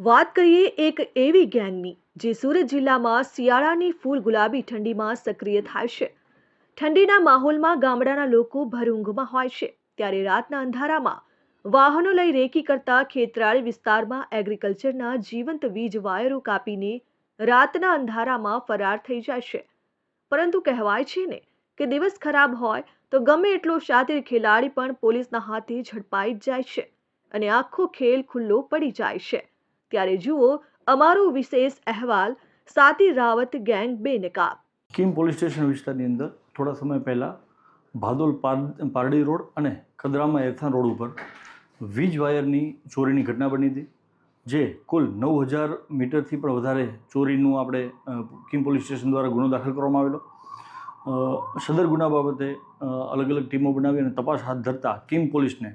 વાત કરીએ એક એવી ગેંગની જે સુરત જિલ્લામાં શિયાળાની ફૂલ ગુલાબી ઠંડીમાં સક્રિય થાય છે. ઠંડીના માહોલમાં ગામડાના લોકો ભરઊંઘમાં હોય છે, ત્યારે રાતના અંધારામાં વાહનો લઈ રેકી કરતા ખેતરાળી વિસ્તારમાં એગ્રીકલ્ચરના જીવંત વીજ વાયરો કાપીને રાતના અંધારામાં ફરાર થઈ જાય છે. પરંતુ કહેવાય છે ને કે દિવસ ખરાબ હોય તો ગમે એટલો શાતિર ખેલાડી પણ પોલીસના હાથે ઝડપાઈ જ જાય છે અને આખો ખેલ ખુલ્લો પડી જાય છે. ત્યારે જુઓ અમારો વિશેષ અહેવાલ સાતી રાવત ગેંગ બેનકાબ કિમ પોલીસ સ્ટેશન વિસ્તારની અંદર થોડા સમય પહેલાં ભાદોલ પાર- પારડી રોડ અને કદરામાં એથાન રોડ ઉપર વીજ વાયરની ચોરીની ઘટના બની હતી જે કુલ નવ હજાર મીટરથી પણ વધારે ચોરીનું આપણે કિમ પોલીસ સ્ટેશન દ્વારા ગુનો દાખલ કરવામાં આવેલો સદર ગુના બાબતે અલગ અલગ ટીમો બનાવી અને તપાસ હાથ ધરતા કિમ પોલીસને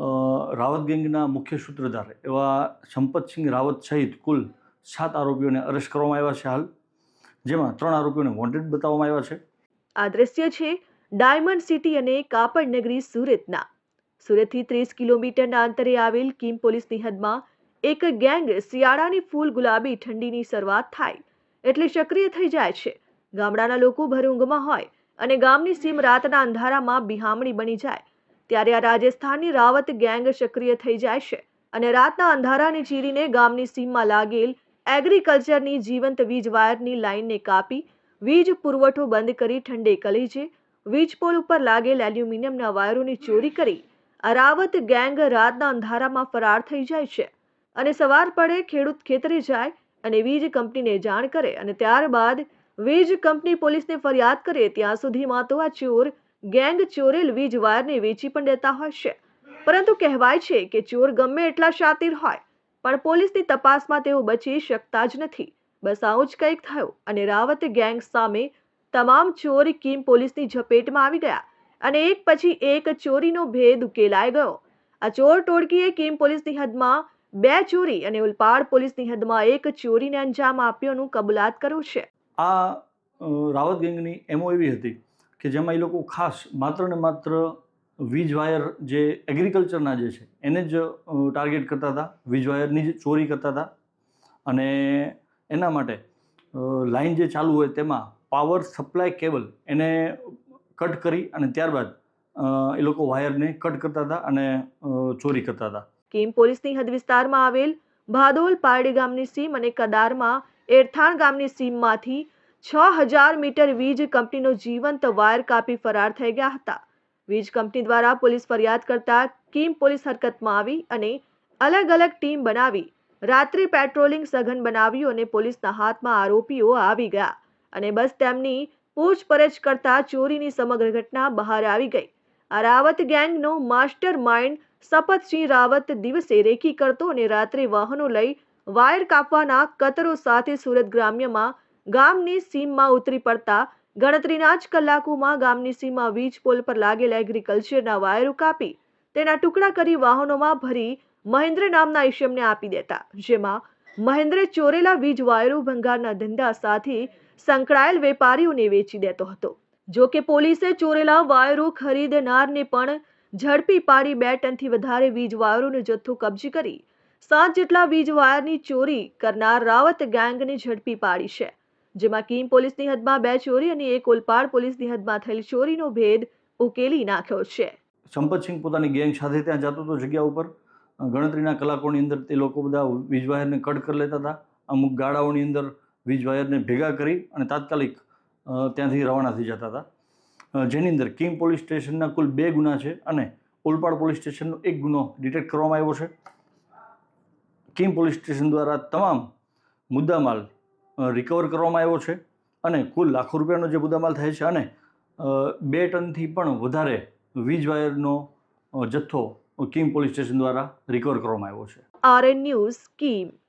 રાવત ગેંગના મુખ્ય સૂત્રધાર એવા સંપતસિંહ રાવત સહિત કુલ સાત આરોપીઓને અરેસ્ટ કરવામાં આવ્યા છે હાલ. જેમાં ત્રણ આરોપીઓને વોન્ટેડ બતાવવામાં આવ્યા છે. આ દ્રશ્ય છે ડાયમંડ સિટી અને કાપડ નગરી સુરતના. સુરતથી ત્રીસ કિલોમીટરના અંતરે આવેલ કિમ પોલીસની હદમાં એક ગેંગ શિયાળાની ફૂલ ગુલાબી ઠંડીની શરૂઆત થાય એટલે સક્રિય થઈ જાય છે. ગામડાના લોકો ભર ઊંઘમાં હોય અને ગામની સીમ રાતના અંધારામાં બિહામણી બની જાય ત્યારે આ રાજસ્થાનની રાવત ગેંગ સક્રિય થઈ જાય છે અને રાતના અંધારાને ચીરીને ગામની સીમમાં લાગેલ એગ્રીકલ્ચરની જીવંત વીજ વાયરની લાઇનને કાપી, વીજ પુરવઠો બંધ કરી ઠંડે કલેજે વીજ પોલ ઉપર લાગેલ એલ્યુમિનિયમના વાયરોની ચોરી કરી આ રાવત ગેંગ રાતના અંધારામાં ફરાર થઈ જાય છે અને સવાર પડે ખેડૂત ખેતરે જાય અને વીજ કંપનીને જાણ કરે અને ત્યારબાદ વીજ કંપની પોલીસને ફરિયાદ કરે, ત્યાં સુધીમાં તો આ ચોર ગેંગ ચોરેલ વીજ વાયરને વેચી પણ દેતા હોય છે. પરંતુ કહેવાય છે કે ચોર ગમે એટલા શાતિર હોય, પણ પોલીસની તપાસમાં તેઓ બચી શકતા જ નથી. બસ આવું જ કંઈક થયું અને રાવત ગેંગ સામે તમામ ચોર કિમ પોલીસની ઝપેટમાં આવી ગયા અને એક પછી એક ચોરીનો ભેદ ઉકેલાઈ ગયો. આ ચોર ટોળકીએ કિમ પોલીસની હદમાં બે ચોરી અને ઉલપાડ પોલીસની હદમાં એક ચોરીને અંજામ આપ્યોનું કબૂલાત કર્યું છે. આ રાવત ગેંગની એમઓ એવી હતી. કે જેમાં એ લોકો ખાસ માત્ર ને માત્ર વીજ વાયર જે એગ્રીકલ્ચરના જે છે, એને જ ટાર્ગેટ કરતા હતા. વીજ વાયરની જ ચોરી કરતા હતા. અને એના માટે લાઇન જે ચાલુ હોય તેમાં પાવર સપ્લાય કેબલ એને કટ કરી અને ત્યારબાદ એ લોકો વાયરને કટ કરતા હતા અને ચોરી કરતા હતા. કેમ પોલીસની હદ વિસ્તારમાં આવેલ ભાદોલ પારડી ગામની સીમ અને કદારમાં એરથાણ ગામની સીમમાંથી છ હજાર મીટર વીજ કંપનીનો જીવંત વાયર કાપી ફરાર થઈ ગયા હતા. વીજ કંપની દ્વારા પોલીસ ફરિયાદ કરતા કિમ પોલીસ હરકતમાં આવી અને અલગ અલગ ટીમ બનાવી, રાત્રિ પેટ્રોલિંગ સઘન બનાવ્યું અને પોલીસના હાથમાં આરોપીઓ આવી ગયા અને બસ તેમની પૂછપરછ કરતા ચોરીની સમગ્ર ઘટના બહાર આવી ગઈ. આ રાવત ગેંગનો માસ્ટર માઇન્ડ સપતસિંહ રાવત દિવસે રેકી કરતો અને રાત્રે વાહનો લઈ વાયર કાપવાના કતરો સાથે સુરત ગ્રામ્યમાં ગામની સીમમાં ઉતરી પડતા ગણતરીના જ કલાકોમાં ગામની સીમમાં વીજ પોલ પર લાગેલા એગ્રીકલ્ચરના વાયરો કાપી તેના ટુકડા કરી વાહનોમાં ભરી મહેન્દ્ર નામના ઈશમને આપી દેતા. જેમાં મહેન્દ્રે ચોરેલા વીજ વાયરો ભંગારના ધંધા સાથે સંકળાયેલ વેપારીઓને વેચી દેતો હતો. જો કે પોલીસે ચોરેલા વાયરો ખરીદનારને પણ ઝડપી પાડી બે ટનથી વધારે વીજ વાયરોનો જથ્થો કબજે કરી સાત જેટલા વીજ વાયરની ચોરી કરનાર રાવત ગેંગને ઝડપી પાડી છે. જેમાં કીમ પોલીસની હદમાં બે ચોરી અને એક ઓલપાડ પોલીસની હદમાં થયેલ ચોરીનો ભેદ ઉકેલી નાખ્યો છે. સંપતસિંહ પોતાની ગેંગ સાથે ત્યાં જતો હતો જગ્યા ઉપર. ગણતરીના કલાકોની અંદર તે લોકો બધા વીજવાયરને કટ કરી લેતા હતા. અમુક ગાળાઓની અંદર વીજ વાયરને ભેગા કરી અને તાત્કાલિક ત્યાંથી રવાના થઈ જતા હતા. જેની અંદર કિંગ પોલીસ સ્ટેશનના કુલ બે ગુના છે અને ઓલપાડ પોલીસ સ્ટેશનનો એક ગુનો ડિટેક્ટ કરવામાં આવ્યો છે. કિંગ પોલીસ સ્ટેશન દ્વારા તમામ મુદ્દામાલ રિકવર કરવામાં આવ્યો છે અને કુલ લાખો રૂપિયાનો જે મુદ્દામાલ થાય છે અને બે ટનથી પણ વધારે વીજ વાયરનો જથ્થો કિમ પોલીસ સ્ટેશન દ્વારા રિકવર કરવામાં આવ્યો છે. RN news Kim